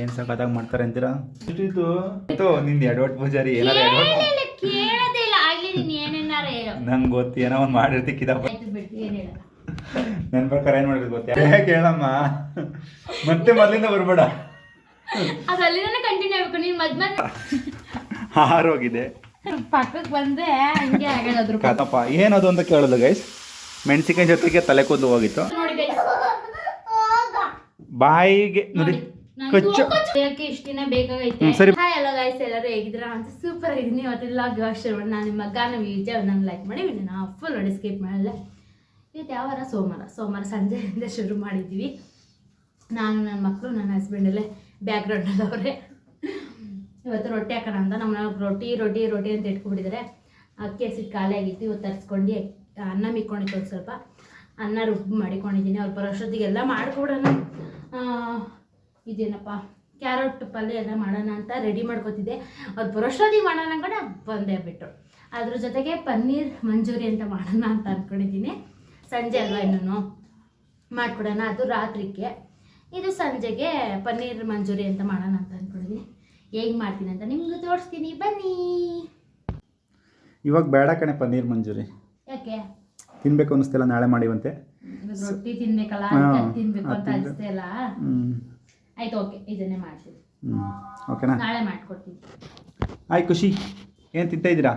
ಏನು ಸಖತ್ತಾಗಿ ಮಾಡ್ತಾರೆ ಅಂತೀರಾ? ಇದು ನಿಂದು ಎಡವಟ್ ಪೂಜಾರಿ ಏನಾರ ಎಡವಟ್ ನೀನ್ ನಂಗೆ ಗೊತ್ತು ಏನೋ ಒಂದು ಹೇಳಲ್ಲ ನನ್ನ ಪ್ರಕಾರ ಏನು ಮಾಡಿದ್ರು ಗೊತ್ತಾ? ಕೇಳಮ್ಮ. ಮತ್ತೆ ಮೊದಲಿಂದ ಬರ್ಬೇಡ. ನೀನ್ ಹಾರೋಗಿದೆ ಪಕ್ಕಕ್ಕೆ ಬಂದ್ರೆ ಹಂಗೆ ಆಗಲ್ಲ ಅದ್ರ ಕಾತಪ್ಪ ಏನದು ಅಂತ ಕೇಳೋದು ಗೈಸ್ ಮೆಣಸಿಕಾಯಿ ಜೊತೆಗೆ ತಲೆ ಕೂದಲು ಹೋಗಿತ್ತು. ಬಾಯಿಗೆ ನೋಡಿ. ಕಚ್ಚು. ಬೇಕೇ ಇಷ್ಟ ದಿನ ಬೇಕಾಗೈತೆ. ಸರಿ. ಹಾಯ್ ಎಲ್ಲ ಗಾಯ್ಸ್ ಎಲ್ಲರೂ ಹೇಗಿದ್ರ ಅಂತ ಸೂಪರ್ ಆಗಿದ್ದೀನಿ. ಇವತ್ತೆಲ್ಲ ಶುರು ಮಾಡಿ ನಾನು ನಿಮ್ಮ ಗಾನ ವಿಜಯ ನಾನು ಲೈಕ್ ಮಾಡಿ ನಾನು ಫುಲ್ ನೋಡಿ ಸ್ಕಿಪ್ ಮಾಡಲ್ಲ. ಇವತ್ತು ಯಾವ ವಾರ? ಸೋಮವಾರ. ಸೋಮವಾರ ಸಂಜೆಯಿಂದ ಶುರು ಮಾಡಿದ್ವಿ ನಾನು ನನ್ನ ಮಕ್ಕಳು ನನ್ನ ಹಸ್ಬೆಂಡಲ್ಲೇ ಬ್ಯಾಕ್ಗ್ರೌಂಡಲ್ಲಿ ಅವರೇ ಇವತ್ತು ರೊಟ್ಟಿ ಹಾಕೋಣ ಅಂತ. ನಮ್ಮ ರೊಟ್ಟಿ ರೊಟ್ಟಿ ರೊಟ್ಟಿ ಅಂತ ಇಟ್ಕೊಂಡ್ಬಿಟ್ಟಿದ್ದಾರೆ. ಅಕ್ಕಿ ಹಸಿಟ್ಟು ಖಾಲಿ ಆಗಿತ್ತು. ಇವತ್ತು ತರಿಸ್ಕೊಂಡು ಅನ್ನ ಮಿಕ್ಕೊಂಡಿತ್ತು ಒಂದು ಸ್ವಲ್ಪ. ಅನ್ನ ರುಬ್ಬಿ ಮಾಡಿಕೊಂಡಿದ್ದೀನಿ. ಅವ್ರು ಬರೋಷ್ಟೊತ್ತಿಗೆಲ್ಲ ಮಾಡಿಕೊಡೋಣ ಇದೇನಪ್ಪ? ಕ್ಯಾರೆಟ್ ಪಲ್ಯ ಎಲ್ಲ ಮಾಡೋಣ ಅಂತ ರೆಡಿ ಮಾಡ್ಕೊತಿದ್ದೆ. ಅದು ಬರೋಷ್ಟೊತ್ತಿಗೆ ಮಾಡೋಣ ಕೂಡ ಬಂದೇ ಬಿಟ್ಟು ಅದ್ರ ಜೊತೆಗೆ ಪನ್ನೀರ್ ಮಂಜೂರಿ ಅಂತ ಮಾಡೋಣ ಅಂತ ಅಂದ್ಕೊಂಡಿದ್ದೀನಿ ಸಂಜೆ ಅಲ್ವಾ ಇನ್ನೂ ಮಾಡ್ಕೊಡೋಣ. ಅದು ರಾತ್ರಿಗೆ. ಇದು ಸಂಜೆಗೆ ಪನ್ನೀರ್ ಮಂಜೂರಿ ಅಂತ ಮಾಡೋಣ ಅಂತ ಅಂದ್ಕೊಂಡಿದ್ದೀನಿ ಹೇಗೆ ಮಾಡ್ತೀನಿ ಅಂತ ನಿಮ್ಗೆ ತೋರಿಸ್ತೀನಿ. ಬನ್ನಿ. ಇವಾಗ ಬೇಡ ಕಣೆ ಪನ್ನೀರ್ ಮಂಜೂರಿ ಯಾಕೆ? ತಿನ್ಬೇಕು ಅನಿಸ್ತಿಲ್ಲ ನಾಳೆ ಮಾಡಿವಂತೆ. ರೊಟ್ಟಿ ತಿನ್ಬೇಕಲ್ಲ ತಿನ್ಬೇಕು ಅಂತ ತಿನ್ಬೇಕು. ಆಯ್ತು ಓಕೆ ಇದನ್ನೇ ಹ್ಞೂ ಓಕೆನಾ ನಾಳೆ ಮಾಡ್ಕೊಡ್ತೀನಿ. ಆಯ್ ಖುಷಿ ಏನು ತಿಂತಾ ಇದ್ದೀರಾ?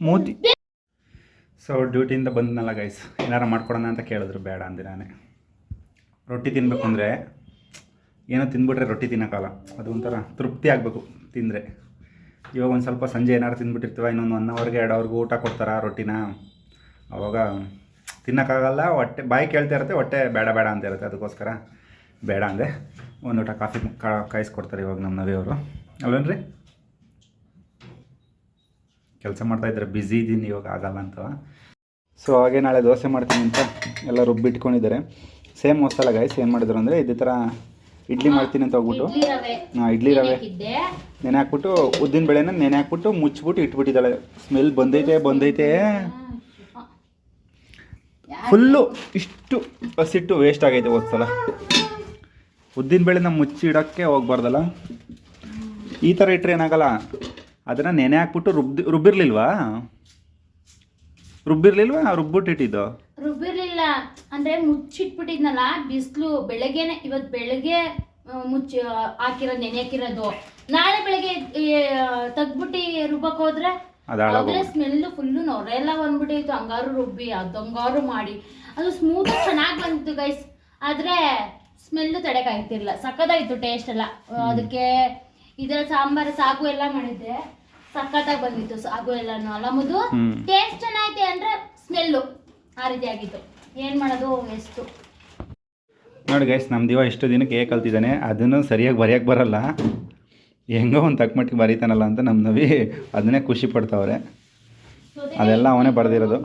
ಮೂತಿ ಸೊ ಡ್ಯೂಟಿಯಿಂದ ಬಂದನಲ್ಲ ಗೈಸ್ ಏನಾರು ಮಾಡ್ಕೊಡೋಣ ಅಂತ ಕೇಳಿದ್ರು ಬೇಡ ಅಂದೆ ನಾನೇ. ರೊಟ್ಟಿ ತಿನ್ನಬೇಕು ಅಂದರೆ ಏನೋ ತಿಂದ್ಬಿಟ್ರೆ ರೊಟ್ಟಿ ತಿನ್ನೋಕ್ಕಲ್ಲ ಅದು ಒಂಥರ ತೃಪ್ತಿ ಆಗಬೇಕು ತಿಂದರೆ. ಇವಾಗ ಒಂದು ಸ್ವಲ್ಪ ಸಂಜೆ ಏನಾರು ತಿಂದ್ಬಿಟ್ಟಿರ್ತೀವ ಇನ್ನೊಂದು ಒನ್ ಅವರ್ಗೆ ಎರಡು ಅವ್ರಿಗೆ ಊಟ ಕೊಡ್ತಾರ ರೊಟ್ಟಿನ? ಅವಾಗ ತಿನ್ನೋಕ್ಕಾಗಲ್ಲ ಹೊಟ್ಟೆ ಬಾಯಿ ಕೇಳ್ತಾ ಇರುತ್ತೆ ಹೊಟ್ಟೆ ಬೇಡ ಬೇಡ ಅಂತ ಇರುತ್ತೆ. ಅದಕ್ಕೋಸ್ಕರ ಬೇಡ ಅಂದೆ. ಒಂದು ಊಟ ಕಾಫಿ ಕಾ- ಕಾಯಿಸ್ಕೊಡ್ತಾರೆ ಇವಾಗ ನಮ್ಮ ನವಿಯವರು. ಅಲ್ವೇನ್ರಿ? ಕೆಲಸ ಮಾಡ್ತಾಯಿದ್ರೆ ಬ್ಯುಸಿ ಇದ್ದೀನಿ ಇವಾಗ ಆಗಲ್ಲ ಅಂತ. ಸೊ ಹಾಗೆ ನಾಳೆ ದೋಸೆ ಮಾಡ್ತೀನಿ ಅಂತ ಎಲ್ಲ ರುಬ್ಬಿಟ್ಕೊಂಡಿದ್ದಾರೆ. ಸೇಮ್ ಮಸಾಲ ಗಾಯ್ಸ್ ಏನು ಮಾಡಿದ್ರು ಅಂದರೆ ಇದೇ ಥರ ಇಡ್ಲಿ ಮಾಡ್ತೀನಿ ಅಂತ ಹೋಗ್ಬಿಟ್ಟು. ಹಾಂ ಇಡ್ಲಿ ರವೆ. ನೆನೆ ಹಾಕ್ಬಿಟ್ಟು ಉದ್ದಿನ ಬೇಳೆನ ನೆನೆ ಹಾಕ್ಬಿಟ್ಟು ಮುಚ್ಚಿಬಿಟ್ಟು ಇಟ್ಬಿಟ್ಟಿದ್ದಾಳೆ. ಸ್ಮೆಲ್ ಬಂದೈತೆ ಬಂದೈತೆ. ಫುಲ್ಲು ಇಷ್ಟು ಹಸಿಟ್ಟು ವೇಸ್ಟ್ ಆಗೈತೆ ಹೋದ ಸಲ ಉದ್ದಿನ ಬೇಳೆನ ಮುಚ್ಚಿ ಇಡೋಕ್ಕೆ ಹೋಗ್ಬಾರ್ದಲ್ಲ? ಈ ಥರ ಇಟ್ಟರೆ ಏನಾಗಲ್ಲ? ಅದನ್ನು ನೆನೆ ಹಾಕ್ಬಿಟ್ಟು ರುಬ್ಬಿ ರುಬ್ಬಿರ್ಲಿಲ್ವಾ? ರುಬ್ಬಿರ್ಲಿಲ್ವಾ? ರುಬ್ಬಿಟ್ಟು ಇಟ್ಟಿದ್ದು ರುಬ್ಬಿರ್ಲಿಲ್ಲ. ಅಂದ್ರೆ ಮುಚ್ಚಿಟ್ಬಿಟ್ಟಿದ್ನಲ್ಲ, ಬಿಸಿಲು ಬೆಳಗ್ಗೆನೆ ಇವತ್ತು ಬೆಳಗ್ಗೆ ಮುಚ್ಚಿ, ಹಾಕಿರೋ ಹಾಕಿರೋದು ನೆನೆ ಹಾಕಿರೋದು. ನಾಳೆ ಬೆಳಗ್ಗೆ ತೆಗ್ಬಿಟ್ಟು ರುಬ್ಬಕ್ಕೆ ಹೋದ್ರೆ ಅದು. ಸ್ಮೆಲ್ ಫುಲ್ಲು ನೊರೆ ಎಲ್ಲ ಬಂದ್ಬಿಟ್ಟಿತ್ತು ಹಂಗಾರು ರುಬ್ಬಿ ಅದಂಗಾರು ಮಾಡಿ. ಅದು ಸ್ಮೂತ್ ಚೆನ್ನಾಗಿ ಬಂದಿತ್ತು ಗೈಸ್ ಆದ್ರೆ ಸ್ಮೆಲ್ಲು ತಡೆಕಾಗ್ತಿರ್ಲಿಲ್ಲ ಸಖತ್ತಾಯ್ತು ಟೇಸ್ಟ್ ಎಲ್ಲ. ಅದಕ್ಕೆ ಇದರ ಸಾಂಬಾರ್ ಸಾಗು ಎಲ್ಲ ಮಾಡಿದ್ದೆ. ಸಖತ್ತಾಗಿ ಬಂದಿತ್ತು ಸಾಗು ಎಲ್ಲಾನು. ಅಲ್ಲ ಮುದು ಟೇಸ್ಟ್ ಚೆನ್ನಾಗೈತೆ ಅಂದ್ರೆ ಸ್ಮೆಲ್ಲು ಆ ರೀತಿ ಆಗಿತ್ತು. ಏನ್ ಮಾಡೋದು ಎಷ್ಟು ನೋಡಿ ಗೈಸ್ ನಮ್ಮ ದಿವ ಇಷ್ಟು ದಿನಕ್ಕೆ ಹೇಗೆ ಕಲ್ತಿದ್ದಾನೆ ಅದನ್ನು ಸರಿಯಾಗಿ ಬರೆಯೋಕ್ಕೆ ಬರಲ್ಲ. ಹೆಂಗೋ ಒಂದು ತಕ್ಕ ಮಟ್ಟಿಗೆ ಬರೀತಾನಲ್ಲ ಅಂತ ನಮ್ಮ ನವಿ ಅದನ್ನೇ ಖುಷಿ ಪಡ್ತಾವ್ರೆ. ಅದೆಲ್ಲ ಅವನೇ ಬರೆದಿರೋದು.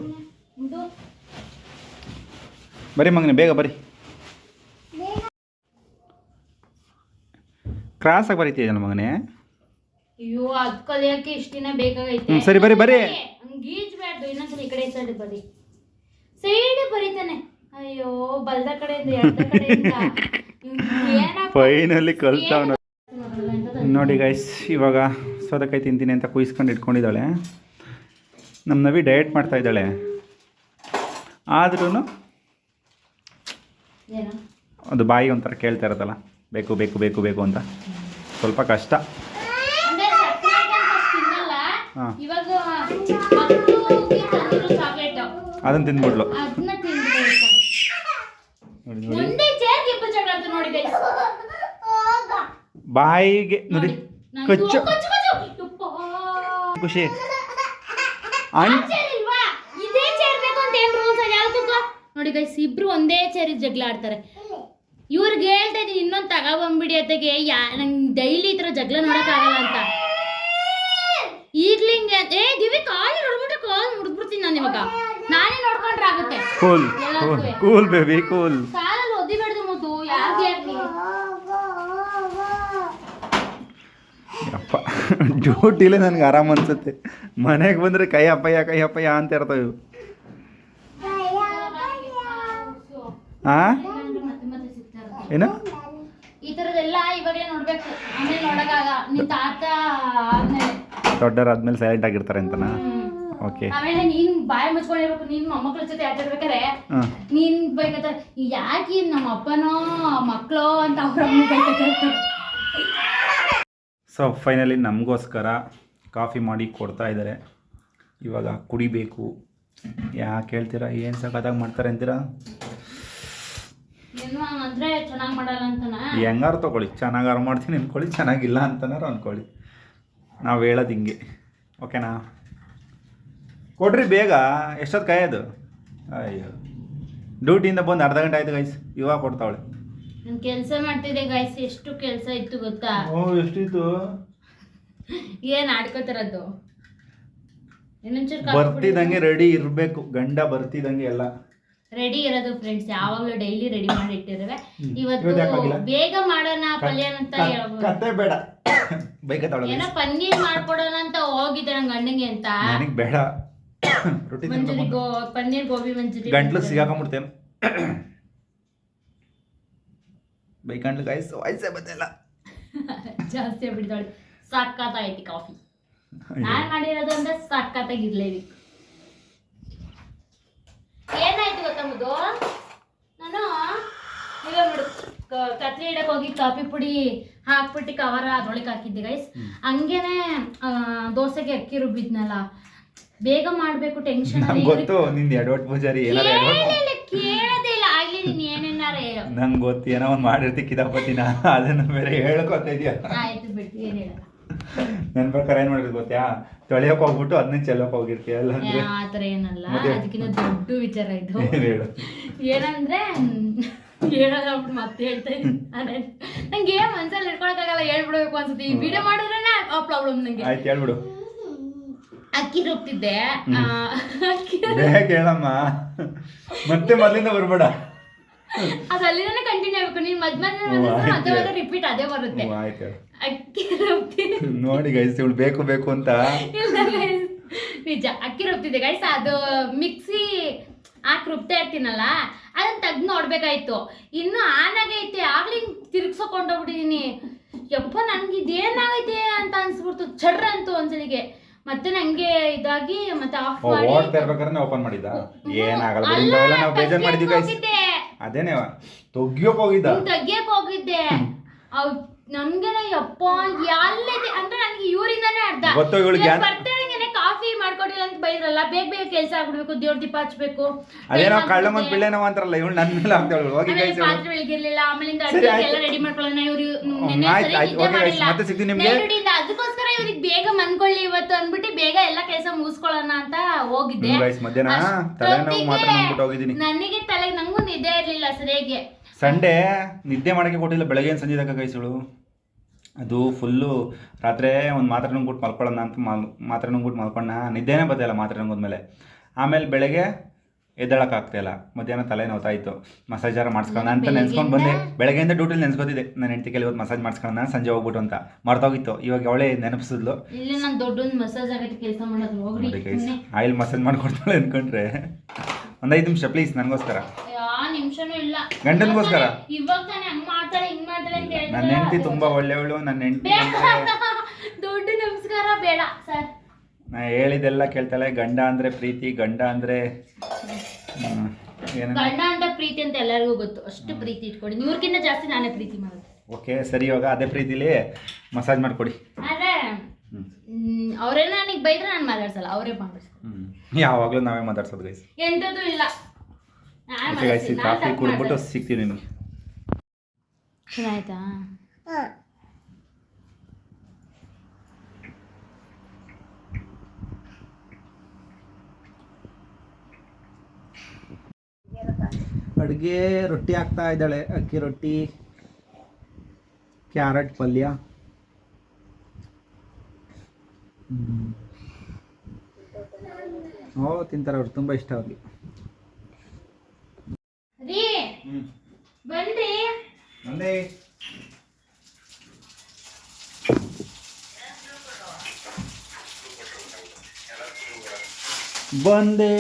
ಬರೀ ಮಗನೇ ಬೇಗ ಬರಿ. ಕ್ರಾಸಾಗಿ ಬರೀತೀಯಲ್ಲ ಮಗನೇ? ಅಯ್ಯೋ ಅದ್ ಕಲಿಯಕ್ಕೆ ಇಷ್ಟ ದಿನ ಬೇಕಾಗೈತೆ. ಹ್ಮ್, ಸರಿ, ಬರಿ, ಬರಿ. ಈ ಕಡೆ ಸೈಡ್ ಬರಿ. ಸೈಡ್ ಬರೀತಾನೆ. ಅಯ್ಯೋ ಬಲ್ದ ಕಡೆಯಿಂದ ಎಡ್ದ ಕಡೆಯಿಂದ. ಇವ್ನ್ ಏನಪ್ಪ ಫೈನಲಿ ಕಲ್ತಾವನು? ನೋಡಿ ಗೈಸ್ ಇವಾಗ ಸೌದಕಾಯಿ ತಿಂತೀನಿ ಅಂತ ಕುಯ್ಸ್ಕೊಂಡು ಇಟ್ಕೊಂಡಿದ್ದಾಳೆ. ನಮ್ಮ ನವಿ ಡಯಟ್ ಮಾಡ್ತಾ ಇದ್ದಾಳೆ. ಆದ್ರೂ ಅದು ಬಾಯಿ ಒಂಥರ ಕೇಳ್ತಾ ಇರೋದಲ್ಲ ಬೇಕು ಬೇಕು ಬೇಕು ಬೇಕು ಅಂತ. ಸ್ವಲ್ಪ ಕಷ್ಟ. ಹಾಂ. ಅದನ್ನು ತಿಂದ್ಬಿಡ್ಲು ಅದನ್ನ ತಿಂದ್ಬಿಟ್ಟು ನೋಡಿ ನೋಡಿ ಒಂದೇ ಚೇರ್ಗೆ ಇಬ್ಬರು ಜಗಳ ಆಡ್ತಾರೆ ನೋಡಿ guys. ಬಾಯಿಗೆ ನೋಡಿ. ಕಚ್ಚು. ಖುಷಿ. ಅಣ್ಣ ನೋಡಿ ಗೈಸ್ ಇಬ್ರು ಒಂದೇ ಚೇರ್ ಜಗಳ ಆಡ್ತಾರೆ. ಇವ್ರಿಗೆ ಹೇಳ್ತಾ ಇದೀನಿ ಇನ್ನೊಂದು ತಗೊಬಂದ್ಬಿಡಿ ಅತ್ತಗೆ. ಯಾ ನಂಗೆ ಡೈಲಿ ಈ ಥರ ಜಗಳ ನೋಡೋಕ್ಕಾಗಲ್ಲ ಅಂತ. ಈಗ್ಲೇ ಹಿಂಗೆ ಏ ದಿವಿ ಕಾಲು ನೋಡ್ಬಿಟ್ರೆ ಕಾಲ್ ಮುಡ್ಬಿಡ್ತೀನಿ ನಾನು ಇವಾಗ. ನಾನೇ ನೋಡ್ಕೊಂಡ್ರೆ ಆಗುತ್ತೆ. ಕೂಲ್ ಕೂಲ್ ಬೇಬಿ ಕೂಲ್ ಕಾಲಲ್ಲಿ ಒದಿಬೇಡ್ದು ಮುದ್ದು. ಯಾಕೆ ಯಾಕೆ ಅಪ್ಪ ಡ್ಯೂಟಿಲೇ ನನಗೆ ಆರಾಮ್ ಅನ್ಸುತ್ತೆ. ಮನೆಗೆ ಬಂದರೆ ಕೈ ಅಪ್ಪಯ್ಯ ಕೈ ಅಪ್ಪಯ್ಯ ಅಂತ ಇರ್ತವೆ ಇವು. ಇರುತ್ತೆ ಏನು? ದೊಡ್ಡರಾದ್ಮೇಲೆ ಸೈಲೆಂಟ್ ಆಗಿರ್ತಾರೆ ಅಂತನಾ? ಓಕೆ ಆಮೇಲೆ ನೀನ್ ಬಾಯಿ ಮುಚ್ಕೊಂಡಿರ್ಬೇಕು. ನಿನ್ ಮೊಮ್ಮಕ್ಳ ಜೊತೆ ಆಟಾಡ್ಬೇಕಾರೆ ನೀನ್ ಬೈಕತ್ತ ಯಾಕೆ ನಮ್ಮ ಅಪ್ಪನೋ ಮಕ್ಕಳೋ ಅಂತ ಅವ್ರ ಬೈಕತ್ತ? ಸೊ ಫೈನಲಿ ನಮಗೋಸ್ಕರ ಕಾಫಿ ಮಾಡಿ ಕೊಡ್ತಾ ಇದ್ದಾರೆ. ಇವಾಗ ಕುಡಿಬೇಕು. ಯಾಕೆ ಹೇಳ್ತೀರಾ ಏನು ಸಖತ್ತಾಗಿ ಮಾಡ್ತಾರೆ ಅಂತೀರಾ? ಹೆಂಗಾರು ತೊಗೊಳ್ಳಿ. ಚೆನ್ನಾಗಾರು ಮಾಡ್ತೀನಿ ಅಂದ್ಕೊಳ್ಳಿ ಚೆನ್ನಾಗಿಲ್ಲ ಅಂತನಾರು ಅಂದ್ಕೊಳ್ಳಿ ನಾವು ಹೇಳೋದು ಹಿಂಗೆ. ಓಕೆನಾ? ಕೊಡ್ರಿ ಬೇಗ. ಎಷ್ಟೊತ್ತು ಕಾಯೋದು? ಅಯ್ಯೋ. ಡ್ಯೂಟಿಯಿಂದ ಬಂದು ಅರ್ಧ ಗಂಟೆ ಆಯ್ತು ಗೈಸ್ ಇವಾಗ ಕೊಡ್ತಾವಳೆ. ನನ್ ಕೆಲ್ಸ ಮಾಡ್ತಿದ್ದೆ ಗಾಯ್ಸ್ ಎಷ್ಟು ಕೆಲ್ಸ ಇತ್ತು ಗೊತ್ತಾ? ಓ ಎಷ್ಟಿತ್ತು? ಏನ್ ಆಡ್ಕೋತಾರದು ಬರ್ತಿದಂಗೆ ರೆಡಿ ಇರಬೇಕು ಗಂಡ ಬರ್ತಿದಂಗೆ ಎಲ್ಲ. ರೆಡಿ ಇರೋದು ಫ್ರೆಂಡ್ಸ್ ಯಾವಾಗ್ಲೂ ಡೈಲಿ ರೆಡಿ ಮಾಡಿ ಇಟ್ಟಿದ್ದೇವೆ. ಇವತ್ತು? ಬೇಗ ಮಾಡೋಣ ಪಲ್ಯ ಅಂತ ಹೇಳ್ಬೋದು. ಕತೆ ಬೇಡ. ಏನ ಏನೋ ಪನ್ನೀರ್ ಮಾಡ್ಕೊಡೋಣ ಅಂತ ಹೋಗಿದ್ದೆ ನಂಗೆ ಗಂಡಂಗೆ ಅಂತ. ನನಗೆ ಬೇಡ. ರೊಟ್ಟಿ ಪನ್ನೀರ್ ಗೋಬಿ ಮಂಚೂರಿ ಗಂಟ್ಲು ಸಿಗಾಕೊಂಬಿಡ್ತೇನೆ ಬೈಕಂಡ್ಲು ಗಾಯ್ಸ್ ವಯಸ್ಸೇ ಬಂದಿಲ್ಲ. ಜಾಸ್ತಿ ಆಗ್ಬಿಡ್ತಾಳೆ ಸಕ್ಕತ್ತಾಗೈತಿ ಕಾಫಿ ನಾನ್ ಮಾಡಿರೋದು ಅಂದ್ರೆ ಸಕ್ಕತ್ತಾಗಿರ್ಲೇಬೇಕು ಏನಾಯ್ತು ಗೊತ್ತಾ ನಾನು ಇವಾಗ ಬಿಡು ಕ- ಕತ್ರಿ ಇಡಕ್ ಹೋಗಿ ಕಾಫಿ ಪುಡಿ ಹಾಕ್ಬಿಟ್ಟು ಕವರ ಅದ್ರೊಳಗೆ ಹಾಕಿದ್ದೆ ಗೈಸ್ ಹಂಗೇನೆ ದೋಸೆಗೆ ಅಕ್ಕಿ ರುಬ್ಬಿದ್ನಲ್ಲ. ಬೇಗ ಮಾಡ್ಬೇಕು ಟೆನ್ಷನ್ ಗೊತ್ತು ನಿಂದ ಎಡವಟ್ ಪೂಜಾರಿ ಏನಾರ ಕೇಳದೇ ಇಲ್ಲ ಆಗ್ಲಿ ನೀನ್ ಏನೇನಾರ ಹೇಳು ನಂಗೆ ಗೊತ್ತು ಏನೋ ಒಂದು ಮಾಡಿರ್ತಿ ಕಿದಾಪತಿನ ಅದನ್ನು ಬೇರೆ ಹೇಳ್ಕೊತಾ ಇದೆಯಾ. ಆಯ್ತು ಬಿಟ್ಟು ಏನ್ ಹೇಳಲ್ಲ ನನ್ನ ಪ್ರಕಾರ ಏನು ಮಾಡಿದ್ ಗೊತ್ತಾ ತೊಳೆಯೋಕೆ ಹೋಗ್ಬಿಟ್ಟು ಅದನ್ನ ಚೆಲ್ಲೋಕೆ ಹೋಗಿರ್ತೀಯ ಅಲ್ಲ ಅಂದ್ರೆ ಆ ಥರ ಏನಲ್ಲ? ಅದಕ್ಕಿಂತ ದೊಡ್ಡ ವಿಚಾರ ಇದು. ಹೇಳು. ಏನಂದ್ರೆ ಹೇಳಲ್ಲ ಬಿಟ್ಟು ಮತ್ತೆ ಹೇಳ್ತಾ ಇದ್ದೀನಿ. ನಂಗೆ ಏನ್ ಮನ್ಸಲ್ಲಿ ಇಟ್ಕೊಳಕ್ಕಾಗಲ್ಲ ಹೇಳ್ಬಿಡ್ಬೇಕು ಅನ್ಸುತ್ತೆ. ಈ ವಿಡಿಯೋ ಮಾಡಿದ್ರೆ ಆ ಪ್ರಾಬ್ಲಮ್ ನಂಗೆ. ಆಯ್ತು ಹೇಳ್ಬಿಡು. ಅಕ್ಕಿ ರುಬ್ತಿದ್ದೆ. ಅಕ್ಕಿ ಕೇಳಮ್ಮ. ಹೇಳಮ್ಮ ಮತ್ತೆ ಮೊದಲಿಂದ ಬರ್ಬೇಡ. ಅದು ಕಂಟಿನ್ಯೂ ಆಗ್ಬೇಕು ನೀನ್ ಮಧ್ಯ. ಅದೇ ಅದೇ ರಿಪೀಟ್ ಅದೇ ಬರುತ್ತೆ. ಆಯ್ತು. ಅಕ್ಕಿ ನೋಡಿ ಗೈಸ್ ಇವಳು ಬೇಕು ಬೇಕು ಅಂತ. ನಿಜ ಅಕ್ಕಿ ರುಬ್ತಿದ್ದೆ ಗೈಸ್ ಅದು ಮಿಕ್ಸಿ ಹಾಕಿ ರುಬ್ತಾ ಇರ್ತೀನಲ್ಲ ಅದನ್ನ ತೆಗ್ದು ನೋಡ್ಬೇಕಾಯ್ತು. ಇನ್ನು ಆನ್ ಆಗೈತೆ ಆಗ್ಲಿ ತಿರ್ಗ್ಸಕೊಂಡೋಗ್ಬಿಟ್ಟಿದೀನಿ ಯಪ್ಪ ನನ್ಗೆ ಇದೇನಾಗೈತೆ ಅಂತ ಅನ್ಸ್ಬಿಡ್ತು. ಚಡ್ರ ಅಂತು ಒಂದ್ಸಲಿಗೆ. ಮತ್ತೆ ನಂಗೆ ಇದಾಗಿ ಮತ್ತೆ ಆಫ್ ಮಾಡಿ. ಓಡ್ತಾ ಇರ್ಬೇಕಾದ್ರೆ ಓಪನ್ ಮಾಡಿದ ಏನಾಗಲ್ಲ ನಾವು ಬೇಜಾರು ಮಾಡಿದ್ವಿ ಗೈಸ್ ಅದೇನೇ ತೆಗಿಯೋಕ್ ಹೋಗಿದ್ದ? ಹಿಂಗ್ ತೆಗಿಯಕ್ ಹೋಗಿದ್ದೆ. ಅವ್ ನನ್ಗೆನ ಯಪ್ಪ ಎಲ್ಲೈತೆ ಅಂದ್ರೆ ನನ್ಗೆ ಇವರಿಂದಾನೇ ಅರ್ಧ. ಗೊತ್ತು ಇವ್ಳಿಗೆ ಯಾರ್- ಬರ್ತೇನೆ ಕಾಫಿ ಮಾಡ್ಕೊಟ್ಟಿಲ್ಲ ಅಂತ ಬೈದ್ರಲ್ಲ ಬೇಗ ಬೇಗ ಕೆಲಸ ಆಗ್ಬಿಡ್ಬೇಕು ದೇವ್ರ ದೀಪ ಹಚ್ಬೇಕು. ಅದೇನೋ ಕಳ್ಳ ಮತ್ತು ಬಿಳೆನೋ ಅಂತಾರಲ್ಲ ಇವಳು ನನ್ನ ಮೇಲೆ ಆಗ್ತಾಳು ಹೋಗಿ ಆಮೇಲೆ ಗೈಸ್ ಪಾತ್ರೆ ಬೆಳಗಿರ್ಲಿಲ್ಲ ಆಮೇಲಿಂದ ಅಡುಗೆ ಆಯ್ತು. ಎಲ್ಲ ರೆಡಿ ಮಾಡ್ಕೊಳ್ಳೋಣ ಇವ್ರು ಹ್ಮ್, ಆಯ್ತು, ಆಯ್ತು, ಓಕೆ guys, ಮತ್ತೆ ಸಿಗ್ತೀನಿ ನಿಮ್ಗೆ. ಅದಕ್ಕೋಸ್ಕರ ಇವ್ರಿಗೆ ಬೇಗ ಮನ್ಕೊಳ್ಳಿ ಇವತ್ತು ಅಂದ್ಬಿಟ್ಟು ಬೇಗ ಎಲ್ಲ ಕೆಲಸ ಮುಗಿಸ್ಕೊಳ್ಳೋಣ ಅಂತ ಹೋಗಿದ್ದೆ. ಗೈಸ್ ಮಧ್ಯಾಹ್ನ ತಲೆನೋವು ಮಾತ್ರ ನಂಬಿಟ್ಟು ಹೋಗಿದ್ದೀನಿ. ನನಗೆ ತಲೆ ನಂಗೂ ನಿದ್ದೆ ಇರ್ಲಿಲ್ಲ ಸರಿಯಾಗಿ. ಸಂಡೇ ನಿದ್ದೆ ಮಾಡಕ್ಕೆ ಕೊಟ್ಟಿಲ್ಲ ಬೆಳಗ್ಗೆ ಸಂಜೆ ತನಕ ಗೈಸ್ಗಳು ಅದು ಫುಲ್ಲು ರಾತ್ರಿ ಒಂದು ಮಾತ್ರೆ ನುಂಗ್ಬಿಟ್ಟು ಮಲ್ಕೊಳ್ಳೋಣ ಅಂತ ಮಲ್ ಮಾತ್ರೆ ನುಂಗ್ಬಿಟ್ಟು ಮಲ್ಕೊಂಡ ನಿದ್ದೆನೇ ಬರ್ತಾಯಿಲ್ಲ ಮಾತ್ರೆ ನುಂಗಿದ್ಮೇಲೆ ಆಮೇಲೆ ಬೆಳಗ್ಗೆ ಎದ್ದೇಳಕ್ಕಾಗ್ತಾಯಿಲ್ಲ ಮಧ್ಯಾಹ್ನ ತಲೆ ನೋತಾಯಿತು ಮಸಾಜಾರ ಮಾಡಿಸ್ಕೊಳ್ಳೋಣ ಅಂತ ನೆನ್ಸ್ಕೊಂಡು ಬಂದೆ. ಬೆಳಗ್ಗೆಯಿಂದ ಡ್ಯೂಟಿಲಿ ನೆನ್ಸ್ಕೋತಿದ್ದೆ. ನನ್ನ ಹೆಂಡತಿ ಕೇಳಿ ಇವತ್ತು ಮಸಾಜ್ ಮಾಡಿಸ್ಕೊಳ್ಳೋಣ ಸಂಜೆ ಹೋಗ್ಬಿಟ್ಟು ಅಂತ. ಮರ್ತೋಗಿತ್ತು. ಇವಾಗ ಅವಳೇ ನೆನಪಿಸಿದ್ಲು. ನಾನು ಮಸಾಜ್ ಆಯಿಲ್ ಮಸಾಜ್ ಮಾಡ್ಕೊಡ್ತಾಳೆ ಅನ್ಕೊಂಡ್ರೆ. ಒಂದು ಐದು ನಿಮಿಷ ಪ್ಲೀಸ್ ನನಗೋಸ್ಕರ. ನಿಮಿಷನೂ ಇಲ್ಲ. ಗಂಡನ್ಗೋಸ್ಕರ? ಇವಾಗ ತಾನೇ ಹಂಗ್ ಮಾಡ್ತಾಳೆ ಹಿಂಗ್ ಮಾಡ್ತಾಳೆ ಅಂತ. ನನ್ನ ಹೆಂಡತಿ ತುಂಬಾ ಒಳ್ಳೆಯವಳು ನನ್ನ ಹೆಂಡತಿ ಬೇಡ. ದೊಡ್ಡ ನಮಸ್ಕಾರ ಬೇಡ ಸರ್. ನಾ ಹೇಳಿದೆಲ್ಲ ಕೇಳ್ತಾಳೆ ಗಂಡ ಅಂದ್ರೆ ಪ್ರೀತಿ ಗಂಡ ಅಂದ್ರೆ ಏನು ಗಂಡ ಅಂತ ಪ್ರೀತಿ ಅಂತ ಎಲ್ಲರಿಗೂ ಗೊತ್ತು. ಅಷ್ಟು ಪ್ರೀತಿ ಇಟ್ಕೊಡಿ. ಇವ್ರಿಗಿಂತ ಜಾಸ್ತಿ ನಾನೇ ಪ್ರೀತಿ ಮಾಡೋದು. ಓಕೆ ಸರಿ ಇವಾಗ ಅದೇ ಪ್ರೀತಿಲಿ ಮಸಾಜ್ ಮಾಡ್ಕೊಡಿ. ಆದ್ರೆ ಹ್ಞೂ ಅವರೇನ ನನಗೆ ಬೈದ್ರೆ ನಾನು ಮಾತಾಡ್ಸಲ್ಲ ಅವರೇ ಮಾತಾಡ್ಸಲ್ಲ ಹ್ಞೂ ಯಾವಾಗಲೂ ನಾವೇ ಮಾತಾಡ್ಸೋದು ಗೈಸ್ ಎಂಥದ್ದು ಇಲ್ಲ. ಮಾತಾಡ್ತೀನಿ, ಕಾಫಿ ಕುಡ್ಬಿಟ್ಟು. ಸಿಗ್ತೀವಿ ನಿಮಗೆ. ಚೆನ್ನಾಯ್ತಾ ಅಡುಗೆ ರೊಟ್ಟಿ ಹಾಕ್ತಾ ಇದ್ದಾಳೆ. ಅಕ್ಕಿ ರೊಟ್ಟಿ ಕ್ಯಾರೆಟ್ ಪಲ್ಯ. ಹ್ಮ್. ಓ ತಿಂತಾರೆ ಅವ್ರು. ತುಂಬ ಇಷ್ಟ ಅವ್ರಿಗೆ. ರೀ ಬನ್ರಿ ಬಂದೆ.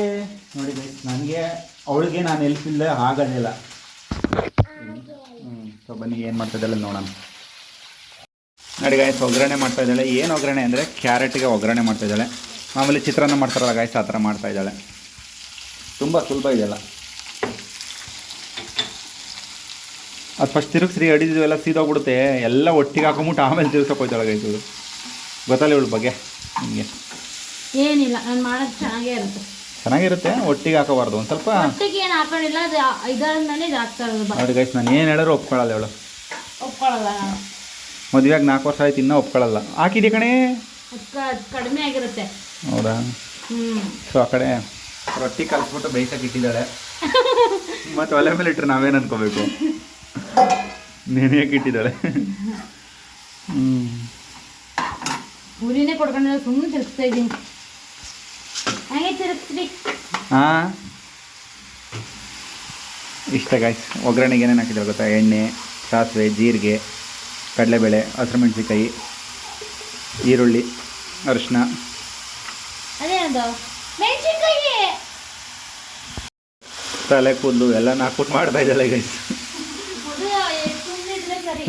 ನೋಡಿ ನನಗೆ ಅವಳಿಗೆ ನಾನು ಎಲ್ಪಿಲ್ಲ ಆಗಲಿಲ್ಲ ಹ್ಞೂ ಸೊ ಬನ್ನಿ ಏನು ಮಾಡ್ತಾ ಇದ್ದಾಳೆ ನೋಡೋಣ. ನೋಡಿ ಗಾಯ್ಸ್ ಒಗ್ಗರಣೆ ಮಾಡ್ತಾ ಇದ್ದಾಳೆ. ಏನು ಒಗ್ಗರಣೆ ಅಂದರೆ ಕ್ಯಾರೆಟ್ಗೆ ಒಗ್ಗರಣೆ ಮಾಡ್ತಾ ಇದ್ದಾಳೆ. ಆಮೇಲೆ ಚಿತ್ರಾನ್ನ ಮಾಡ್ತಾರಲ್ಲ ಗಾಯ್ಸ್ ಆ ಥರ ಮಾಡ್ತಾ ಇದ್ದಾಳೆ. ತುಂಬ ಸುಲಭ ಇದೆಯಲ್ಲ ಅದು ಫಸ್ಟ್ ತಿರುಗಿಸ್ರಿ ಎಲ್ಲ ಸೀದೋಗ್ಬಿಡುತ್ತೆ ಎಲ್ಲ ಒಟ್ಟಿಗೆ ಹಾಕೊಂಬಿಟ್ಟು ಆಮೇಲೆ ತಿರ್ಸೋಕೆ ಹೋಯ್ತಾಳೆ ಇದು ಗೊತ್ತಲ್ಲ ಇವಳು ಬಗ್ಗೆ? ನಿಮಗೆ? ಏನಿಲ್ಲ ನಾನು ಮಾಡೋದು ಚೆನ್ನಾಗೇ ಇರುತ್ತೆ. ಚೆನ್ನಾಗಿರುತ್ತೆ? ಒಟ್ಟಿಗೆ ಹಾಕೋಬಾರ್ದು. ಒಂದು ಸ್ವಲ್ಪ ಒಟ್ಟಿಗೆ ಏನು ಹಾಕೊಂಡಿಲ್ಲ ಅದು ಇದಾದ್ಮೇಲೆ ಇದು ಆಗ್ತಾ ಇರೋದು ನೋಡಿ ಗೈಸ್ ನಾನು ಏನು ಹೇಳಿದ್ರು ಒಪ್ಕೊಳ್ಳಲ್ಲ ಇವಳು. ಒಪ್ಕೊಳ್ಳಲ್ಲ ಮದುವೆಯಾಗಿ ನಾಲ್ಕು ವರ್ಷ ಆಯ್ತು ಇನ್ನೂ ಒಪ್ಕೊಳ್ಳಲ್ಲ ಹಾಕಿದ್ಯಾ ಕಣೆ? ಕಡಿಮೆ ಆಗಿರುತ್ತೆ. ಹೌದಾ? ಸೊ ಆ ಕಡೆ ರೊಟ್ಟಿ ಕಲಿಸ್ಬಿಟ್ಟು ಬೇಯಿಸಕ್ಕೆ ಇಟ್ಟಿದ್ದಾಳೆ. ಮತ್ತು ಒಲೆ ಮೇಲೆ ಇಟ್ಟರೆ ನಾವೇನು ಅನ್ಕೋಬೇಕು? ನೆನೆಯಕ್ಕೆ ಇಟ್ಟಿದ್ದಾಳೆ. ಹ್ಞೂ ಉರಿನೇ ಕೊಡ್ಕೊಂಡಿಲ್ಲ ಸುಮ್ಮನೆ ತಿರುಗಿಸ್ತಾ ಇದ್ದೀನಿ. ಹಾಗೆ ತಿರುಗಿಸ್ರಿ ಹಾಂ. ಇಷ್ಟ ಗಾಯ್ಸ್ ಒಗ್ಗರಣೆಗೆ ಏನೇನು ಹಾಕಿದ್ದಾರೆ ಗೊತ್ತಾ? ಎಣ್ಣೆ ಸಾಸಿವೆ ಜೀರಿಗೆ ಕಡಲೆಬೇಳೆ ಹಸಿರುಮೆಣ್ಸಿಕಾಯಿ ಈರುಳ್ಳಿ ಅರಿಶಿನ ತಲೆ ಕೂದಲು ಎಲ್ಲ ನಾಕ್ಬಿಟ್ಟು ಮಾಡ್ತಾ ಇದ್ದಾಳೆ ಗೈಸ್ ಅದು ಸುಮ್ಮನೆ ಇದ್ರೆ ಸರಿ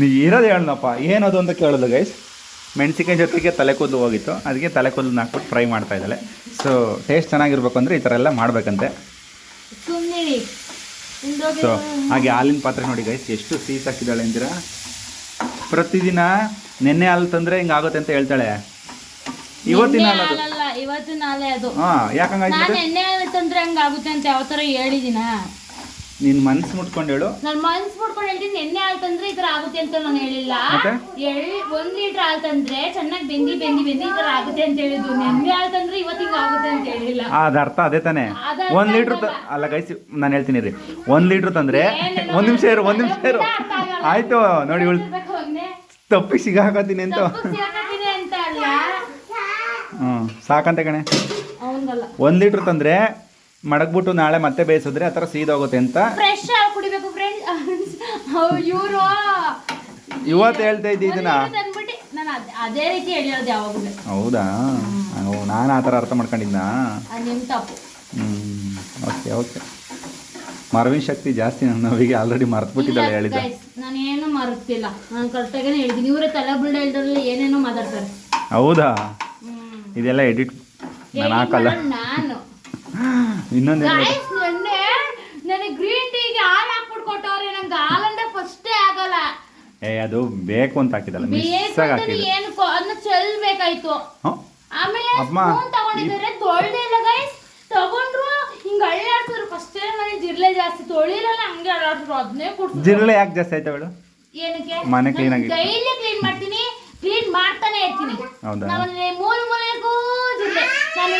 ನೀ ಇರೋದು ಹೇಳನಪ್ಪ ಏನದು ಅಂತ ಕೇಳೋದು ಗೈಸ್ ಮೆಣಸಿಕಾಯಿ ಜೊತೆಗೆ ತಲೆ ಕೂದಲು ಹೋಗಿತ್ತು ಅದಕ್ಕೆ ತಲೆ ಕೂದಲು ಹಾಕ್ಬಿಟ್ಟು ಫ್ರೈ ಮಾಡ್ತಾ ಇದ್ದಾಳೆ. ಸೊ ಟೇಸ್ಟ್ ಚೆನ್ನಾಗಿರ್ಬೇಕು ಅಂದರೆ ಈ ಥರ ಎಲ್ಲ ಮಾಡಬೇಕಂತೆ. ಸೊ ಹಾಗೆ ಹಾಲಿನ ಪಾತ್ರೆ ನೋಡಿ ಗೈಸ್ ಎಷ್ಟು ಸೀಸ್ ಹಾಕಿದ್ದಾಳೆ ಅಂತೀರಾ? ಪ್ರತಿದಿನ ನೆನ್ನೆ ಹಾಲು ತಂದರೆ ಹಿಂಗಾಗುತ್ತೆ ಅಂತ ಹೇಳ್ತಾಳೆ. ಇವತ್ತಿನ ಇವತ್ತು ನಾಳೆ ಅದು. ಹಾಂ ಹಾಲು ತಂದ್ರೆ ಹಂಗಾಗುತ್ತೆ ಅಂತ ಯಾವ ಥರ ಹೇಳಿದಿನ? ನಿನ್ನ ಮನ್ಸು ಮುಟ್ಕೊಂಡೇಳು ಹೇಳು. ನಾನು ಮನ್ಸ್ ಮುಟ್ಕೊಂಡ್ ಹೇಳ್ತೀನಿ ಎಣ್ಣೆ ಹಾಲು ತಂದ್ರೆ ಈ ತರ ಆಗುತ್ತೆ ಅಂತ ನಾನು ಹೇಳಿಲ್ಲ. ಮತ್ತೆ? ಎಳ್ ಒಂದ್ ಲೀಟರ್ ಹಾಲು ತಂದ್ರೆ ಚೆನ್ನಾಗಿ ಬೆಂದಿ ಬೆಂದಿ ಬೆಂದಿ ಈ ತರ ಆಗುತ್ತೆ ಅಂತ ಹೇಳಿದ್ದು. ಎಣ್ಣೆ ಹಾಲು ತಂದ್ರೆ ಇವತ್ತು ಹಿಂಗ್ ಆಗುತ್ತೆ ಅಂತ ಹೇಳಿಲ್ಲ. ಅದು ಅರ್ಥ ಅದೇ ತಾನೇ. ಒಂದ್ ಲೀಟರ್ ಒಂದು ಲೀಟ್ರ್ ಆಗಲ್ಲ. ಅಲ್ಲ. ಗೈಸ್ ನಾನು ಹೇಳ್ತೀನಿ ರೀ ಒಂದ್ ಲೀಟರ್ ತಂದ್ರೆ ಒಂದ್ ಒಂದು ನಿಮಿಷ ಇರು ಒಂದ್ ನಿಮಿಷ ಇರು. ಆಯ್ತು ಆಗಲ್ಲ. ಆಯಿತು ನೋಡಿ ಇವಳು ಹೇಳ್ಬೇಕು ಅವ್ನೆ. ತಪ್ಪಿಗೆ ಸಿಗಾಕತ್ತೀನಿ ಅಂತ. ತಪ್ಪು ಸಿಗಾಕತ್ತೀನಿ ಅಂತ ಅಲ್ಲ. ಹ್ಞೂ ಸಾಕಂತೆ ಕಣೆ. ಅವನ್ಗಲ್ಲ ಒಂದು ಲೀಟ್ರ್ ತಂದರೆ ಮಡಗ್ಬಿಟ್ಟು ನಾಳೆ ಮತ್ತೆ ಬೇಯಿಸಿದ್ರೆ ಆ ಥರ ಸೀದೋಗುತ್ತೆ ಅಂತ. ಫ್ರೆಶ್ ಹಾಲು ಕುಡಿಬೇಕು ಫ್ರೆಂಡ್ಸ್ ಇವರು ಇವತ್ತು ಹೇಳ್ತಾ ಇದ್ದಿ ಇದನ್ನ? ತಂದ್ಬಿಟ್ಟು ನಾನು ಅದೇ ರೀತಿ ಹೇಳಿರೋದು ಯಾವಾಗಲೂ. ಹೌದಾ? ನಾನು ಆ ಥರ ಅರ್ಥ ಮಾಡ್ಕೊಂಡಿದ್ನಾ? ಅದು ನಿಮ್ಮ ತಪ್ಪು. ಹ್ಞೂ ಓಕೆ ಓಕೆ. ಮರವಿನ ಶಕ್ತಿ ಜಾಸ್ತಿ ನನ್ನ ಅವರಿಗೆ ಆಲ್ರೆಡಿ ಮರೆತುಬಿಟ್ಟಿದ್ದಾಳೆ ಹೇಳಿದ್ದೆ. ನಾನು ಏನು ಮರ್ತಿಲ್ಲ. ನಾನು ಕರೆಕ್ಟಾಗೇ ಹೇಳಿದ್ದೀನಿ ಇವರೇ ತಲೆ ಬುಲ್ಡ ಇಲ್ದ್ರಲ್ಲಿ ಏನೇನೋ ಮಾತಾಡ್ತಾರೆ. ಹೌದಾ? ಇದೆಲ್ಲ ಎಡಿಟ್ ನಾನು ಹಾಕಲ್ಲ. ನಾನು. ಇನ್ನೊಂದು ಮೊನ್ನೆ ನನಗೆ ಗ್ರೀನ್ ಟೀಗೆ ಹಾಲು ಹಾಕ್ಬಿಟ್ಟು ಕೊಟ್ಟವ್ರೆ ನಂಗೆ ಹಾಲಂದ್ರೆ ಫಸ್ಟೇ ಆಗಲ್ಲ. ಏ ಅದು ಬೇಕು ಅಂತ ಹಾಕಿದಲ್ಲ ಮಿಸ್ ಆಗಿ ಏನು ಅದನ್ನ ಚೆಲ್ಬೇಕಾಯ್ತು ಆಮೇಲೆ ಅಮ್ಮ. ತಗೊಂಡಿದ್ದಾರೆ. ತೊಳ್ದೇ ಇಲ್ಲ ಗೈಸ್ ತಗೊಂಡ್ರು ಹಿಂಗ ಅಳ್ಳಾಡ್ಸಿದ್ರು ಫಸ್ಟ್ ಮನೆ ಜಿರ್ಲೆ ಜಾಸ್ತಿ ತೊಳಿರಲ್ಲ ಹಂಗೆ ಅಳ್ಳಾಡ್ಸಿದ್ರು ಅದನ್ನೇ ಕುಡ್ಸಿದ್ರು ಜಿರ್ಲೆ ಯಾಕೆ ಜಾಸ್ತಿ ಆಯ್ತಾ ಹೇಳು ಏನಕ್ಕೆ? ಮನೆ ಕ್ಲೀನ್ ಆಗಿ- ಡೈಲಿ ಕ್ಲೀನ್ ಮಾಡ್ತೀನಿ. ಕ್ಲೀನ್ ಮಾಡ್ತಾನೆ ಇರ್ತೀನಿ. ಹೌದಾ? ನಾನು ಮೂಲ ಮೂಲೆಗೂ ಜಿರ್ಲೆ ನಾನು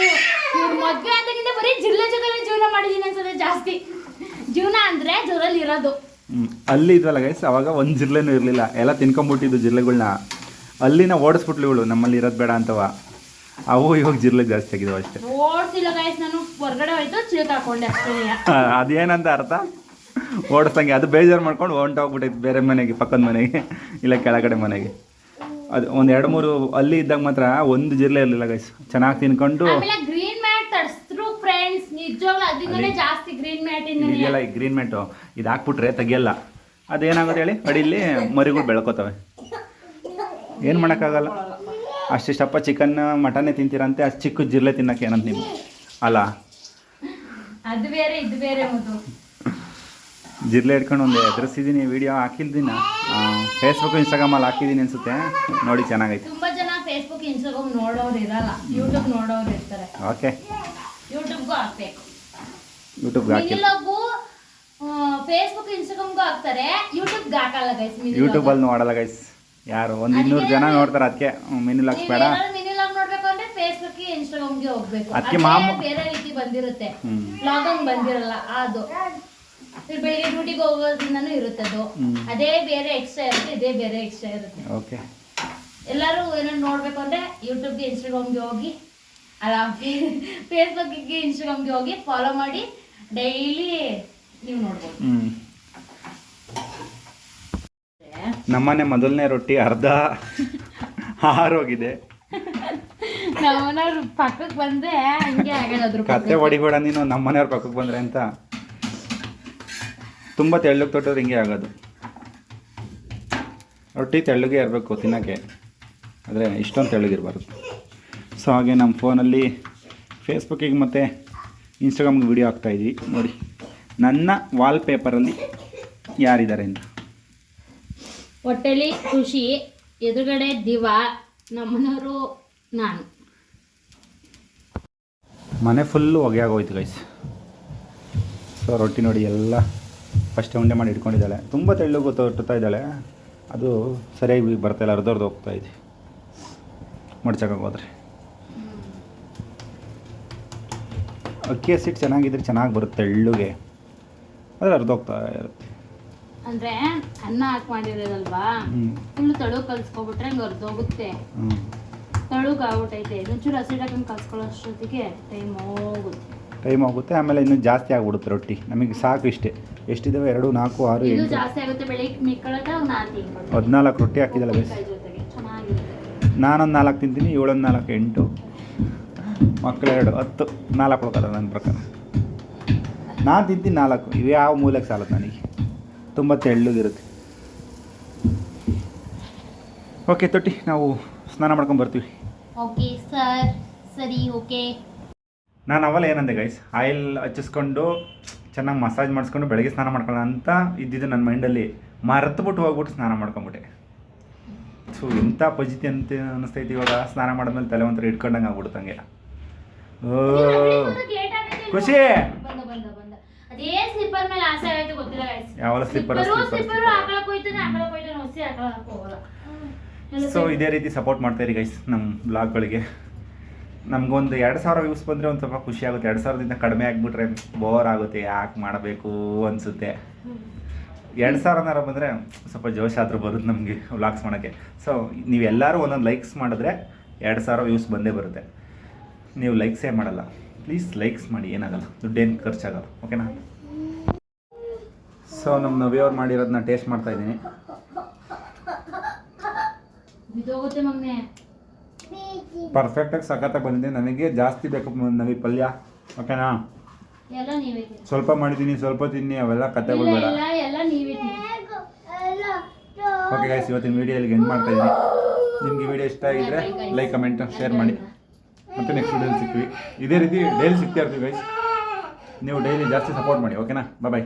ಇವ್ರ ಮದ್ವೆ ಆದಾಗಿಂದ ಬರೀ ಜಿಲ್ಲೆ ಜೊತೆ ಜೀವನ ಮಾಡಿದೀನಿ ಅನ್ಸುತ್ತೆ ಜಾಸ್ತಿ. ಜೀವನ ಅಂದ್ರೆ ಜೋರಲ್ಲಿ ಇರೋದು. ಹ್ಮ್. ಅಲ್ಲಿ ಇದ್ವಲ್ಲ ಗೈಸ್ ಅವಾಗ ಒಂದು ಜಿಲ್ಲೆನು ಇರಲಿಲ್ಲ. ಎಲ್ಲ ತಿನ್ಕೊಂಬಿಟ್ಟಿದ್ದು ಜಿಲ್ಲೆಗಳನ್ನ ಅಲ್ಲಿನ ಓಡಿಸ್ಬಿಟ್ಲು ಇವಳು ನಮ್ಮಲ್ಲಿ ಇರೋದು ಬೇಡ ಅಂತವ. ಅವು ಇವಾಗ ಜಿಲ್ಲೆ ಜಾಸ್ತಿ ಆಗಿದಾವ ಅಷ್ಟೇ. ಓಡಿಸಿಲ್ಲ ಗೈಸ್ ನಾನು ಹೊರಗಡೆ ಹೋಯ್ತು ಚಿಲ್ಕ ಹಾಕೊಂಡೆ ಅಷ್ಟೇ ಆ, ಅದೇನಂತ ಅರ್ಥ? ಓಡಿಸ್ದಂಗೆ ಅದು ಬೇಜಾರು ಮಾಡ್ಕೊಂಡು ಹೊಂಟೋಗ್ಬಿಟ್ಟೈತೆ ಬೇರೆ ಮನೆಗೆ ಪಕ್ಕದ ಮನೆಗೆ. ಇಲ್ಲ ಕೆಳಗಡೆ ಮನೆಗೆ. ಅದು ಒಂದು ಎರಡು ಮೂರು ಅಲ್ಲಿ ಇದ್ದಾಗ ಮಾತ್ರ ಒಂದು ಜಿರ್ಲೆ ಇರಲಿಲ್ಲ ಗೈಸ್ ಚೆನ್ನಾಗಿ ತಿನ್ಕೊಂಡು ಗ್ರೀನ್ ಮ್ಯಾಟ್ ತರಿಸಿದ್ರು ಫ್ರೆಂಡ್ಸ್ ನಿಜವಾಗ್ಲೂ ಜಾಸ್ತಿ ಗ್ರೀನ್ ಮ್ಯಾಟ್ ಇಂದ ಇದೆಯಲ್ಲ ಈ ಗ್ರೀನ್ ಮ್ಯಾಟು ಇದು ಹಾಕ್ಬಿಟ್ರೆ ತೆಗಿಯಲ್ಲ. ಅದೇನಾಗುತ್ತೆ ಹೇಳಿ? ಅಡಿಲಿ ಮರಿಗಳು ಬೆಳ್ಕೋತವೆ. ಏನು ಮಾಡೋಕ್ಕಾಗಲ್ಲ? ಅಷ್ಟಿಷ್ಟಪ್ಪ ಚಿಕನ್ ಮಟನ್ನೇ ತಿಂತೀರಂತೆ ಅಷ್ಟು ಚಿಕ್ಕ ಜಿರ್ಲೆ ತಿನ್ನಕ್ಕೆ ಏನಂತ ನೀವು ಅಲ್ಲ? ಅದು ಬೇರೆ ಇದು ಬೇರೆ ಜಿರ್ಲೆ ಹಿಡ್ಕೊಂಡು ಒಂದು ಎದುರಿಸಿದ್ದೀನಿ ವಿಡಿಯೋ ಹಾಕಿಲ್ದಿನ ಫೇಸ್ಬುಕ್ ಇನ್ಸ್ಟಾಗ್ರಾಮಲ್ಲಿ ಹಾಕಿದ್ದೀನಿ ಅನಿಸುತ್ತೆ. ನೋಡಿ ಚೆನ್ನಾಗೈತೆ. ತುಂಬಾ ಜನ ಫೇಸ್ಬುಕ್ ಇನ್ಸ್ಟಾಗ್ರಾಮ್ ನೋಡೋರು ಇರಲ್ಲ. ಯೂಟ್ಯೂಬ್ ನೋಡೋರು ಇರ್ತಾರೆ. ಓಕೆ ಯೂಟ್ಯೂಬ್ಗೂ ಹಾಕ್ಬೇಕು. ಯೂಟ್ಯೂಬ್ಗೆ ಹಾಕಿ. ಮಿನಿಲಾಗು ಫೇಸ್ಬುಕ್ ಇನ್ಸ್ಟಾಗ್ರಾಮ್ಗೂ ಹಾಕ್ತಾರೆ. ಯೂಟ್ಯೂಬ್ಗೆ ಹಾಕಲ್ಲ ಗೈಸ್ ಯೂಟ್ಯೂಬಲ್ಲಿ ನೋಡಲ್ಲ ಗೈಸ್ ಯಾರು? ಒಂದು ಇನ್ನೂರು ಜನ ನೋಡ್ತಾರೆ ಅದಕ್ಕೆ. ಮಿನಿ ಹಾಕ್ಬೇಡ ಬೇಡ. ಇನ್ಸ್ಟಾಗ್ರಾಮ್ಗೆ ಹೋಗ್ಬೇಕು. ಬೇರೆ ರೀತಿ ಬಂದಿರುತ್ತೆ. ಹ್ಞೂ ಬಂದಿರಲ್ಲ ಅದು. ಈಗ ಬೆಳಿಗ್ಗೆ ಡ್ಯೂಟಿಗೆ ಹೋಗೋದ್ರಿಂದನೂ ಇರುತ್ತೆ ಅದು. ಅದೇ ಬೇರೆ ಎಕ್ಸ್ಟ್ರಾ ಇರುತ್ತೆ ಇದೇ ಬೇರೆ ಎಕ್ಸ್ಟ್ರಾ ಇರುತ್ತೆ. ಓಕೆ ಎಲ್ಲರೂ ಏನೋ ನೋಡ್ಬೇಕು ಅಂದ್ರೆ ಯೂಟ್ಯೂಬ್ಗೆ ಇನ್ಸ್ಟಾಗ್ರಾಮ್ಗೆ ಹೋಗಿ ಅಲ್ಲ ಫೇಸ್ಬುಕ್ಗೆ ಇನ್ಸ್ಟಾಗ್ರಾಮ್ಗೆ ಹೋಗಿ ಫಾಲೋ ಮಾಡಿ ಡೈಲಿ ನೀವು ನೋಡ್ಬೋದು. ನಮ್ಮನೆ ಮೊದಲನೇ ರೊಟ್ಟಿ ಅರ್ಧ ಆರೋಗಿದೆ. ನಮ್ಮನೆಯವ್ರ ಪಕ್ಕಕ್ಕೆ ಬಂದ್ರೆ ಹಂಗೆ ಆಗೋದ್ರ ಕತ್ತೆ ಹೊಡಿಬೇಡ ನೀನು ನಮ್ಮ ಮನೆಯವ್ರ ಪಕ್ಕಕ್ಕೆ ಬಂದ್ರೆ ಅಂತ. ತುಂಬ ತೆಳ್ಳಗೆ ತೊಟ್ಟೋದ್ರೆ ಹಿಂಗೆ ಆಗೋದು. ರೊಟ್ಟಿ ತೆಳ್ಳಗೆ ಇರಬೇಕು ತಿನ್ನೋಕ್ಕೆ. ಆದರೆ ಇಷ್ಟೊಂದು ತೆಳ್ಳಗಿರಬಾರ್ದು. ಸೊ ಹಾಗೆ ನಮ್ಮ ಫೋನಲ್ಲಿ ಫೇಸ್ಬುಕ್ಕಿಗೆ ಮತ್ತು ಇನ್ಸ್ಟಾಗ್ರಾಮ್ಗೆ ವಿಡಿಯೋ ಹಾಕ್ತಾಯಿದ್ವಿ ನೋಡಿ ನನ್ನ ವಾಲ್ಪೇಪರಲ್ಲಿ ಯಾರಿದ್ದಾರೆ ಅಂತ? ಹೊಟ್ಟೆಲಿ ಖುಷಿ ಎದುರುಗಡೆ ದಿವ ನಮ್ಮನವರು ನಾನು. ಮನೆ ಫುಲ್ಲು ಹೊಗೆ ಆಗೋಯ್ತು ಗೈಸ್ ಸೊ ರೊಟ್ಟಿ ನೋಡಿ ಎಲ್ಲ ಫಸ್ಟ್ ಉಂಡೆ ಮಾಡಿ ಇಟ್ಕೊಂಡಿದ್ದಾಳೆ. ತುಂಬ ತೆಳ್ಳಗೆ ತೊಟ್ಟುತ್ತಾ ಇದ್ದಾಳೆ. ಅದು ಸರಿಯಾಗಿ ಬರ್ತಾಯಿಲ್ಲ ಅರ್ಧರ್ದು ಹೋಗ್ತಾ ಇದೆ. ಮಡ್ಚಕ್ಕಾಗೋದ್ರೆ ಅಕ್ಕಿ ಹಸಿಟ್ಟು ಚೆನ್ನಾಗಿದ್ರೆ ಚೆನ್ನಾಗಿ ಬರುತ್ತೆ ತೆಳ್ಳುಗೆ. ಆದರೆ ಅರ್ಧೋಗ್ತಾ ಇರುತ್ತೆ. ಅಂದ್ರೆ ಅನ್ನ ಹಾಕಿ ಮಾಡಿರೋದಲ್ವಾ? ಫುಲ್ ತಳು ಕಲ್ಸ್ಕೊಬಿಟ್ರೆ ಹಂಗೆ ಹೋಗುತ್ತೆ ಹ್ಞೂ ತಳುಗ್ ಆಗ್ಬಿಟ್ಟೈತೆ ಒಂಚೂರು ಹಸಿರು ಹಾಕೊಂಡು ಕಲ್ಸ್ಕೊಳ್ಳೋ ಅಷ್ಟೊತ್ತಿಗೆ ಟೈಮ್ ಹೋಗುತ್ತೆ. ಟೈಮ್ ಹೋಗುತ್ತೆ ಆಮೇಲೆ ಇನ್ನೂ ಜಾಸ್ತಿ ಆಗ್ಬಿಡುತ್ತೆ ರೊಟ್ಟಿ. ನಮಗೆ ಸಾಕು ಇಷ್ಟೇ. ಎಷ್ಟಿದ್ದಾವೆ ಎರಡು ನಾಲ್ಕು ಆರು ಇದು ಎಂಟು. ಜಾಸ್ತಿ ಆಗುತ್ತೆ ಬೆಳಿಗ್ಗೆ ಮಿಕ್ಕಳಕ್ಕೆ ಒಂದು ನಾಲ್ಕು ತಿನ್ಕೊಂಡು ಹದಿನಾಲ್ಕು ರೊಟ್ಟಿ ಹಾಕಿದಲ್ಲ ಬೇಸ್ ಜೊತೆಗೆ. ನಾನೊಂದು ನಾಲ್ಕು ತಿಂತೀನಿ ಏಳೊಂದು ನಾಲ್ಕು ಎಂಟು. ಮಕ್ಕಳೆರಡು ಹತ್ತು. ನಾಲ್ಕು ಕೊಡ್ತಾರೆ ನನ್ನ ಪ್ರಕಾರ. ನಾನು ತಿಂತೀನಿ ನಾಲ್ಕು. ಇವು ಯಾವ ಮೂಲಕ್ಕೆ ಸಾಲದು ನನಗೆ? ತುಂಬ ತೆಳ್ಳಗಿರುತ್ತೆ. ಓಕೆ ತೊಟ್ಟಿ ನಾವು ಸ್ನಾನ ಮಾಡ್ಕೊಂಡು ಬರ್ತೀವಿ. ಓಕೆ ಸರ್ ಸರಿ ಓಕೆ ನಾನು ಅವಲ್ಲ ಏನಂದೆ ಗೈಸ್ ಆಯಿಲ್ ಹಚ್ಚಿಸ್ಕೊಂಡು ಚೆನ್ನಾಗಿ ಮಸಾಜ್ ಮಾಡಿಸ್ಕೊಂಡು ಬೆಳಗ್ಗೆ ಸ್ನಾನ ಮಾಡ್ಕೊಳ್ಳೋಣ ಅಂತ ಇದ್ದಿದ್ದು ನನ್ನ ಮೈಂಡಲ್ಲಿ ಮರೆತುಬಿಟ್ಟು ಹೋಗ್ಬಿಟ್ಟು ಸ್ನಾನ ಮಾಡ್ಕೊಂಬಿಟ್ಟೆ. ಸೊ ಎಂಥ ಪಜಿತಿ ಅಂತ ಅನಿಸ್ತೈತಿ ಇವಾಗ. ಸ್ನಾನ ಮಾಡಿದ್ಮೇಲೆ ತಲೆ ಒಂಥರ ಇಟ್ಕೊಂಡಂಗೆ ಆಗ್ಬಿಡ್ತಂಗೆ ಓ. ಖುಷಿ. ಅದೇ ಸ್ಲಿಪ್ಪರ್ ಸೊ ಇದೇ ರೀತಿ ಸಪೋರ್ಟ್ ಮಾಡ್ತಾಯಿರಿ ಗೈಸ್ ನಮ್ಮ ಬ್ಲಾಗ್ಗಳಿಗೆ ನಮಗೊಂದು ಎರಡು ಸಾವಿರ ವ್ಯೂಸ್ ಬಂದರೆ ಒಂದು ಸ್ವಲ್ಪ ಖುಷಿ ಆಗುತ್ತೆ. ಎರಡು ಸಾವಿರದಿಂದ ಕಡಿಮೆ ಆಗಿಬಿಟ್ರೆ ಬೋರ್ ಆಗುತ್ತೆ. ಯಾಕೆ ಮಾಡಬೇಕು ಅನಿಸುತ್ತೆ. ಎರಡು ಸಾವಿರನಾರ ಬಂದರೆ ಸ್ವಲ್ಪ ಜೋಶ್ ಆದರೂ ಬರುತ್ತೆ ನಮಗೆ ವ್ಲಾಗ್ಸ್ ಮಾಡೋಕ್ಕೆ. ಸೊ ನೀವೆಲ್ಲರೂ ಒಂದೊಂದು ಲೈಕ್ಸ್ ಮಾಡಿದ್ರೆ ಎರಡು ಸಾವಿರ ವ್ಯೂಸ್ ಬಂದೇ ಬರುತ್ತೆ. ನೀವು ಲೈಕ್ಸೇ ಮಾಡಲ್ಲ. ಪ್ಲೀಸ್ ಲೈಕ್ಸ್ ಮಾಡಿ. ಏನಾಗಲ್ಲ. ದುಡ್ಡೇನು ಖರ್ಚಾಗಲ್ಲ. ಓಕೆನಾ? ಸೊ ನಮ್ಮ ನವಿಯವ್ರು ಮಾಡಿರೋದನ್ನ ಟೇಸ್ಟ್ ಮಾಡ್ತಾ ಇದ್ದೀನಿ. ಪರ್ಫೆಕ್ಟಾಗಿ ಸಖತ್ತಾಗಿ ಬಂದಿದೆ. ನನಗೆ ಜಾಸ್ತಿ ಬೇಕು ನಮಗೆ ನವಿ ಪಲ್ಯ ಓಕೆನಾ. ಸ್ವಲ್ಪ ಮಾಡಿದ್ದೀನಿ ಸ್ವಲ್ಪ ತಿನ್ನಿ ಅವೆಲ್ಲ ಕತೆಗಳು ಬೇಡ. ಓಕೆ ಗೈಸ್ ಇವತ್ತಿನ ವೀಡಿಯೋಗೆ ಎಂಡ್ ಮಾಡ್ತಾ ಇದ್ದೀನಿ. ನಿಮಗೆ ವಿಡಿಯೋ ಇಷ್ಟ ಆಗಿದ್ರೆ ಲೈಕ್ ಕಮೆಂಟ್ ಶೇರ್ ಮಾಡಿ. ಮತ್ತೆ ನೆಕ್ಸ್ಟ್ ವಿಡಿಯೋಲಿ ಸಿಗ್ತೀವಿ. ಇದೇ ರೀತಿ ಡೈಲಿ ಸಿಗ್ತಾ ಇರ್ತೀವಿ ಗೈಸ್ ನೀವು ಡೈಲಿ ಜಾಸ್ತಿ ಸಪೋರ್ಟ್ ಮಾಡಿ ಓಕೆನಾ ಬಾಯ್